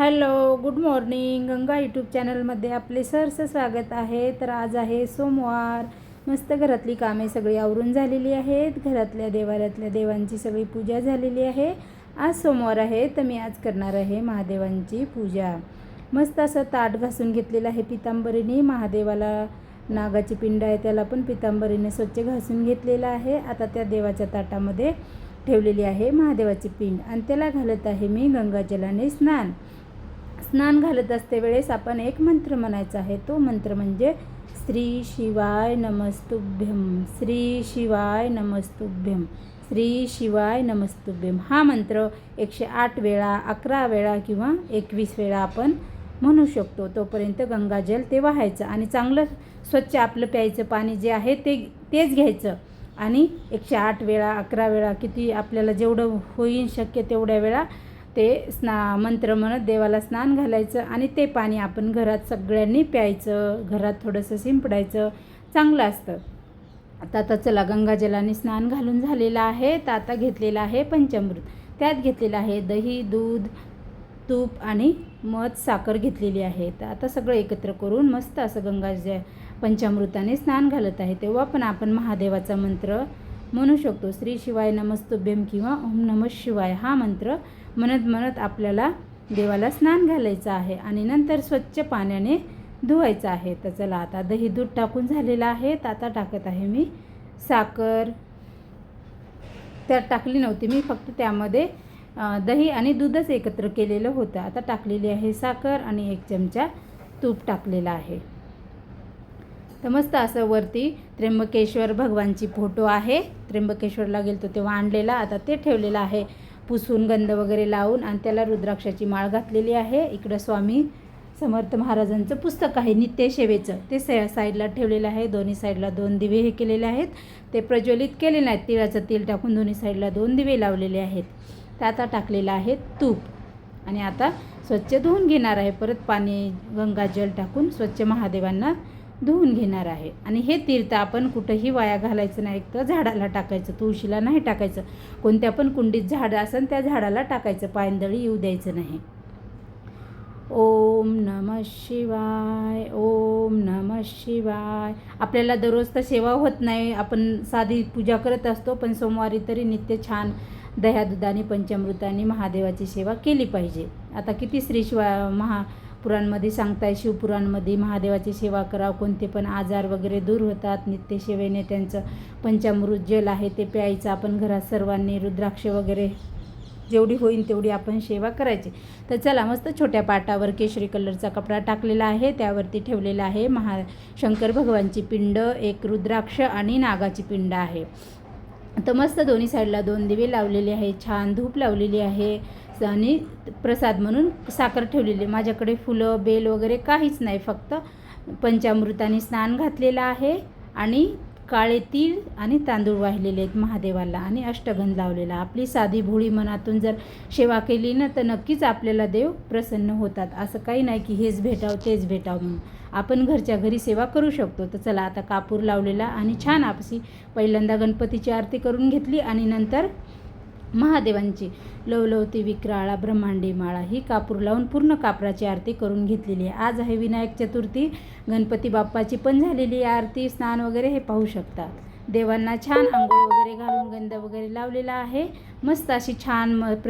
Hello good morning. Ganga YouTube चॅनलमध्ये आपले सरचं स्वागत आहे. तर आज आहे सोमवार. मस्त घरातली कामे सगळी आवरून झालेली आहेत. घरातल्या देवाऱ्यातल्या देवांची सगळी पूजा झालेली आहे. आज सोमवार आहे तर मी आज करणार आहे महादेवांची पूजा. मस्त असं ताट घासून घेतलेलं आहे पितांबरीने. महादेवाला नागाची पिंड आहे त्याला पण पितांबरीने स्वच्छ घासून घेतलेलं आहे. आता त्या देवाच्या ताटामध्ये ठेवलेली आहे महादेवाची पिंड. आणि त्याला घालत आहे मी गंगाजलाने स्नान. स्नान घालत असते वेळेस आपण एक मंत्र म्हणायचा आहे. तो मंत्र म्हणजे श्री शिवाय नमस्तुभ्यम श्री शिवाय नमस्तुभ्यम श्री शिवाय नमस्तुभ्यम हा मंत्र एकशे आठ वेळा अकरा वेळा किंवा एकवीस वेळा आपण म्हणू शकतो. तोपर्यंत गंगाजल ते वाहायचं आणि चांगलं स्वच्छ आपलं प्यायचं पाणी जे आहे ते तेच घ्यायचं. आणि एकशे आठ वेळा अकरा वेळा किती आपल्याला जेवढं होईल शक्य तेवढ्या वेळा ते स्ना मंत्र म्हणत देवाला स्नान घालायचं आणि ते पाणी आपण घरात सगळ्यांनी प्यायचं घरात थोडंसं शिंपडायचं चांगलं असतं. आता आता चला गंगाजलाने स्नान घालून झालेलं आहे तर आता घेतलेलं आहे पंचामृत. त्यात घेतलेलं आहे दही दूध तूप आणि मध साखर घेतलेली आहे. तर आता सगळं एकत्र करून मस्त असं गंगाज पंचामृताने स्नान घालत आहे. तेव्हा पण आपण महादेवाचा मंत्र म्हणू शकतो. श्री शिवाय नमस्तुभ्यम किंवा ओम नम शिवाय हा मंत्र म्हणत म्हणत आपल्याला देवाला स्नान घालायचं आहे आणि नंतर स्वच्छ पाण्याने धुवायचं आहे. तर चला आता दही दूध टाकून झालेलं आहे. तर आता टाकत आहे मी साखर. त्यात टाकली नव्हती मी फक्त त्यामध्ये दही आणि दूधच एकत्र केलेलं होतं. आता टाकलेली आहे साखर आणि एक चमचा तूप टाकलेला आहे. तर मस्त असं वरती त्र्यंबकेश्वर भगवानची फोटो आहे. त्र्यंबकेश्वरला गेलतो तेव्हा आणलेला आता ते ठेवलेलं आहे. पुसून गंध वगैरे लावून आणि त्याला रुद्राक्षाची माळ घातलेली आहे. इकडं स्वामी समर्थ महाराजांचं पुस्तक आहे नित्यसेवेचं ते से साईडला ठेवलेलं आहे दोन्ही साईडला दोन दिवे हे केलेले आहेत. ते प्रज्वलित केलेले नाहीत तिळाचं तेल टाकून दोन्ही साईडला दोन दिवे लावलेले आहेत. तर आता टाकलेलं आहे तूप. आणि आता स्वच्छ धुवून घेणार आहे. परत पाणी गंगाजल टाकून स्वच्छ महादेवांना धुवून घेणार आहे. आणि हे तीर्थ आपण कुठंही वाया घालायचं नाही. तर झाडाला टाकायचं तुळशीला नाही टाकायचं. कोणत्या पण कुंडीत झाडं असेल त्या झाडाला टाकायचं. पायंदळी येऊ द्यायचं नाही. ओम नम शिवाय ओम नम शिवाय. आपल्याला दररोज तर सेवा होत नाही. आपण साधी पूजा करत असतो पण सोमवारी तरी नित्य छान दह्यादुधाने पंचामृताने महादेवाची सेवा केली पाहिजे. आता किती श्री शिवा महा पुराणमध्ये सांगताय शिवपुराणमध्ये महादेवाची सेवा करा कोणते पण आजार वगैरे दूर होतात नित्यसेवेने त्यांचं पंचामृत जल आहे ते प्यायचं. आपण घरात सर्वांनी रुद्राक्ष वगैरे जेवढी होईल तेवढी आपण सेवा करायची. तर चला मस्त छोट्या पाटावर केशरी कलरचा कपडा टाकलेला आहे त्यावरती ठेवलेला आहे महा शंकर भगवानची पिंड एक रुद्राक्ष आणि नागाची पिंड आहे. तर मस्त दोन्ही साईडला दोन दिवे लावलेले आहे छान धूप लावलेली आहे. आणि प्रसाद म्हणून साखर ठेवलेली माझ्याकडे फुलं बेल वगैरे काहीच नाही फक्त पंचामृताने स्नान घातलेलं आहे आणि काळे तीळ आणि तांदूळ वाहिलेले आहेत महादेवाला आणि अष्टगंध लावलेला. आपली साधी भोळी मनातून जर सेवा केली ना तर नक्कीच आपल्याला देव प्रसन्न होतात. असं काही नाही की हेच भेटावं तेच भेटावं म्हणून. आपण घरच्या घरी सेवा करू शकतो. तर चला आता कापूर लावलेला आणि छान आपसी पहिल्यांदा गणपतीची आरती करून घेतली आणि नंतर महादेवांची. लवलवती विक्राळा ब्रह्मांडी माळा ही कापूर लावून पूर्ण कापराची आरती करून घेतलेली आहे. आज आहे विनायक चतुर्थी. गणपती बाप्पाची पण झालेली आरती. स्नान वगैरे हे पाहू शकता. देवांना छान आंघोळ वगैरे घालून गंध वगैरे लावलेला आहे. मस्त अशी छान म प्र